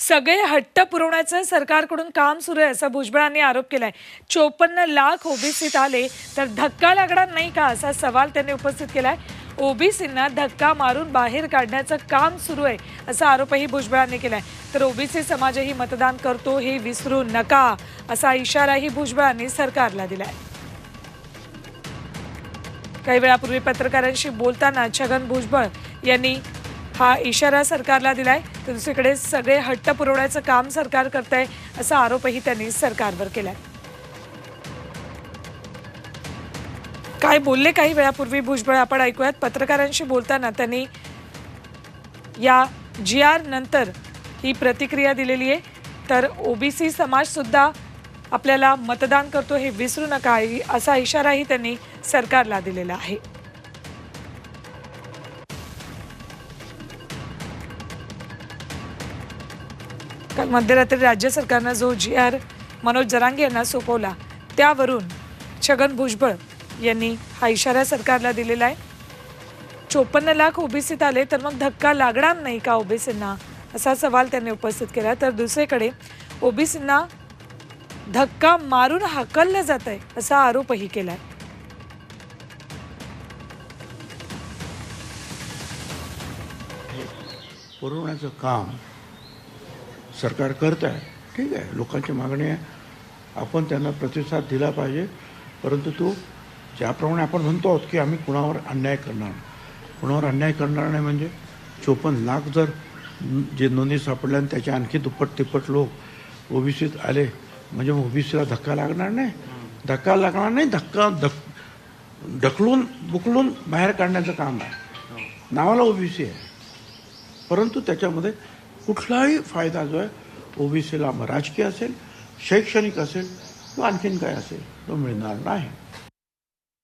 सगळे हट्ट पुरवण्याचं सरकारकडून काम सुरू आहे असा भुजबळांनी आरोप केलाय. चोपन्न लाख ओबीसीत आले तर धक्का लागणार नाही का असा सवाल त्यांनी उपस्थित केलाय. ओबीसींना धक्का मारून बाहेर काढण्याचं काम सुरू आहे असा आरोपही भुजबळांनी केलाय. तर ओबीसी समाजही मतदान करतो हे विसरू नका असा इशाराही भुजबळांनी सरकारला दिलाय. काही वेळापूर्वी पत्रकारांशी बोलताना छगन भुजबळ यांनी हा इशारा सरकारला दिलाय. तर दुसरीकडे सगळे हट्ट पुरवण्याचं काम सरकार करत आहे असा आरोपही त्यांनी सरकारवर केलाय. काय बोलले काही वेळापूर्वी भुजबळ आपण ऐकूयात. पत्रकारांशी बोलताना त्यांनी या जी आर नंतर ही प्रतिक्रिया दिलेली आहे. तर ओबीसी समाज सुद्धा आपल्याला मतदान करतो हे विसरू नका असा इशाराही त्यांनी सरकारला दिलेला आहे. काल मध्यरात्री राज्य सरकारनं जो जी आर मनोज जरांगे यांना सोपवला त्यावरून छगन भुजबळ यांनी हा इशारा सरकारला दिलेला आहे. चोपन्न लाख ओबीसीत आले तर मग धक्का लागणार नाही का ओबीसींना? असा सवाल त्यांनी उपस्थित केला. तर दुसरीकडे ओबीसींना धक्का मारून हाकललं जात आहे असा आरोपही केलाय. पुरवण्याचं काम सरकार करत आहे ठीक आहे. लोकांची मागणी आहे आपण त्यांना प्रतिसाद दिला पाहिजे. परंतु तो ज्याप्रमाणे आपण म्हणतो आहोत की आम्ही कुणावर अन्याय करणार कुणावर अन्याय करणार नाही म्हणजे चोपन्न लाख जर जे नोंदी सापडल्या आणि त्याच्या आणखी दुप्पट तिप्पट लोक ओबीसीत आले म्हणजे ओबीसीला धक्का लागणार नाही? धक्का लागणार नाही. धक्का धक ढकलून बुकलून बाहेर काढण्याचं काम आहे. नावाला ओबीसी आहे. परंतु त्याच्यामध्ये कुठलाही फायदा जो आहे ओबीसीला राजकीय असेल शैक्षणिक असेल किंवा आणखीन काय असेल तो मिळणार नाही.